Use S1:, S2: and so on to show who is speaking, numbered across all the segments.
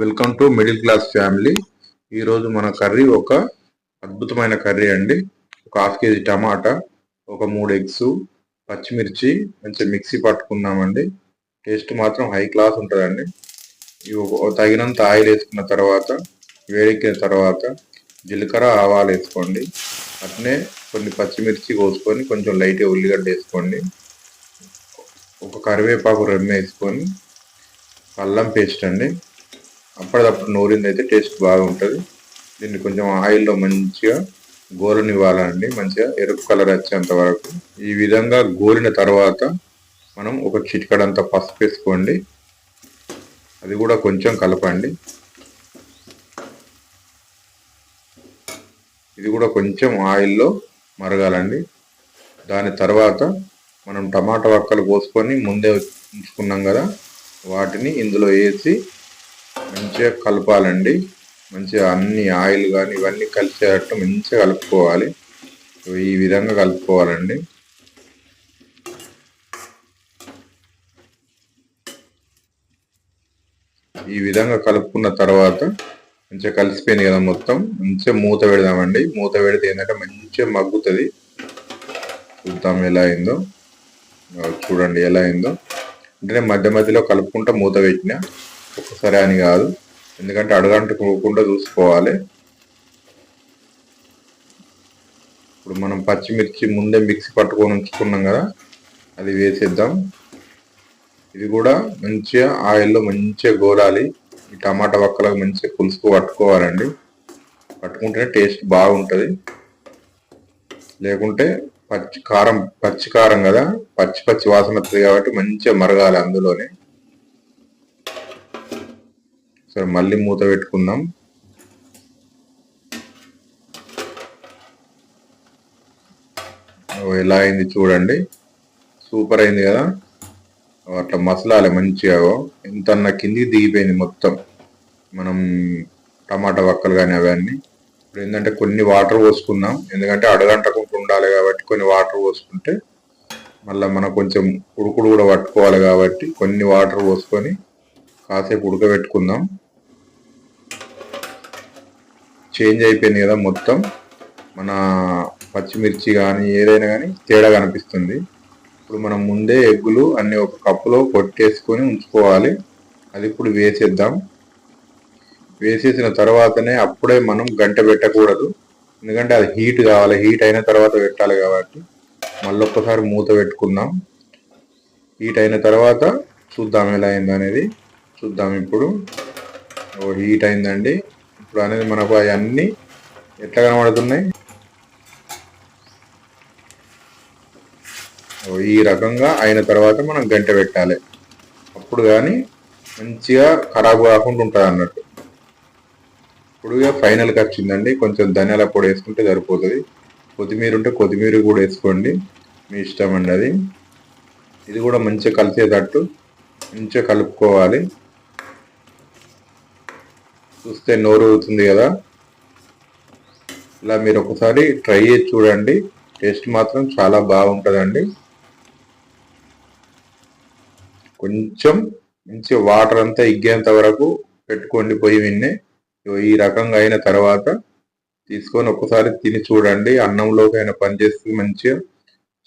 S1: Welcome to middle class family ఈరోజు మన curry ఒక అద్భుతమైన కర్రీ అండి. ఒక హాఫ్ కేజీ టమాటా ఒక మూడు ఎగ్స్ పచ్చిమిర్చి మంచిగా మిక్సీ పట్టుకున్నామండి. టేస్ట్ మాత్రం హై క్లాస్ ఉంటుందండి. తగినంత ఆయిల్ వేసుకున్న తర్వాత వేడెక్కిన తర్వాత జీలకర్ర ఆవాలు వేసుకోండి. అట్నే కొన్ని పచ్చిమిర్చి కోసుకొని కొంచెం లైట్గా ఉల్లిగడ్డ వేసుకోండి. ఒక కరివేపాకు రెమ్మ వేసుకొని అల్లం పేస్ట్ అండి. అప్పటిదప్పుడు నూరింది అయితే టేస్ట్ బాగుంటుంది. దీన్ని కొంచెం ఆయిల్లో మంచిగా గోలనివ్వాలండి మంచిగా ఎరుపు కలర్ వచ్చేంత వరకు. ఈ విధంగా గోలిన తర్వాత మనం ఒక చిటికడంత పసుపు వేసుకోండి. అది కూడా కొంచెం కలపండి. ఇది కూడా కొంచెం ఆయిల్లో మరగాలండి. దాని తర్వాత మనం టమాటా వక్కలు కోసుకొని ముందే ఉంచుకున్నాం కదా వాటిని ఇందులో వేసి మంచిగా కలపాలండి. మంచిగా అన్ని ఆయిల్ కానీ ఇవన్నీ కలిసేటట్టు మంచిగా కలుపుకోవాలి. ఈ విధంగా కలుపుకోవాలండి. ఈ విధంగా కలుపుకున్న తర్వాత మంచిగా కలిసిపోయింది కదా మొత్తం. మంచిగా మూత పెడదామండి. మూత పెడితే ఏంటంటే మంచిగా మగ్గుతుంది. చూద్దాం ఎలా అయిందో. చూడండి ఎలా అయిందో. అంటే మధ్య మధ్యలో కలుపుకుంటా మూత పెట్టిన. ఒక్కసారి అని కాదు. ఎందుకంటే అడగంటుకోకుండా చూసుకోవాలి. ఇప్పుడు మనం పచ్చిమిర్చి ముందే మిక్సీ పట్టుకొని ఉంచుకున్నాం కదా అది వేసేద్దాం. ఇది కూడా మంచిగా ఆయిల్లో మంచిగా గోలాలి ఈ టమాటా వక్కలకు మంచిగా పులుసుకు పట్టుకోవాలండి. పట్టుకుంటేనే టేస్ట్ బాగుంటుంది. లేకుంటే పచ్చి కారం పచ్చి కారం కదా పచ్చి పచ్చి వాసన వస్తుంది కాబట్టి మంచిగా మరగాలి అందులోనే. సరే మళ్ళీ మూత పెట్టుకుందాం. ఎలా అయింది చూడండి. సూపర్ అయింది కదా. అట్లా మసలాలి మంచిగా ఎంత కిందికి దిగిపోయింది మొత్తం. మనం టమాటా వక్కలు కానీ అవన్నీ. ఇప్పుడు ఏంటంటే కొన్ని వాటర్ పోసుకుందాం ఎందుకంటే అడగంటకుండా ఉండాలి కాబట్టి కొన్ని వాటర్ పోసుకుంటే మళ్ళీ మనం కొంచెం ఉడుకుడు కూడా పట్టుకోవాలి కాబట్టి కొన్ని వాటర్ పోసుకొని కాసేపు ఉడకబెట్టుకుందాం. చేంజ్ అయిపోయింది కదా మొత్తం. మన పచ్చిమిర్చి కానీ ఏదైనా కానీ తేడా కనిపిస్తుంది. ఇప్పుడు మనం ముందే ఎగ్గులు అన్ని ఒక కప్పులో కొట్టేసుకొని ఉంచుకోవాలి. అది ఇప్పుడు వేసేద్దాం. వేసేసిన తర్వాతనే అప్పుడే మనం గంట పెట్టకూడదు. ఎందుకంటే అది హీట్ కావాలి. హీట్ అయిన తర్వాత పెట్టాలి కాబట్టి. మళ్ళీ ఒక్కసారి మూత పెట్టుకుందాం. హీట్ అయిన తర్వాత చూద్దాం ఎలా అయింది అనేది చూద్దాం ఇప్పుడు. ఓ హీట్ అయిందండి. ఇప్పుడు అనేది మనకు అవన్నీ ఎట్లా కనబడుతున్నాయి? ఈ రకంగా అయిన తర్వాత మనం గంట పెట్టాలి. అప్పుడు కానీ మంచిగా ఖరాబ్ కాకుండా ఉంటుంది అన్నట్టు. ఇప్పుడు ఫైనల్కి వచ్చిందండి. కొంచెం ధనియాల పొడి వేసుకుంటే సరిపోతుంది. కొత్తిమీర ఉంటే కొత్తిమీర కూడా వేసుకోండి. మీ ఇష్టం అండి అది. ఇది కూడా మంచిగా కలిసేటట్టు మంచిగా కలుపుకోవాలి. చూస్తే నోరు అవుతుంది కదా. ఇలా మీరు ఒకసారి ట్రై చేసి చూడండి. టేస్ట్ మాత్రం చాలా బాగుంటుందండి. కొంచెం మంచి వాటర్ అంతా ఇగ్గేంత వరకు పెట్టుకోండి పొయ్యి విన్నే ఈ రకంగా అయిన తర్వాత తీసుకొని ఒకసారి తిని చూడండి. అన్నంలోకి అయినా పనిచేస్తుంది మంచిగా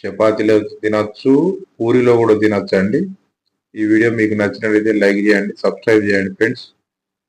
S1: చపాతీలో తినచ్చు పూరిలో కూడా తినచ్చు అండి ఈ వీడియో మీకు నచ్చినట్లయితే లైక్ చేయండి సబ్స్క్రైబ్ చేయండి ఫ్రెండ్స్.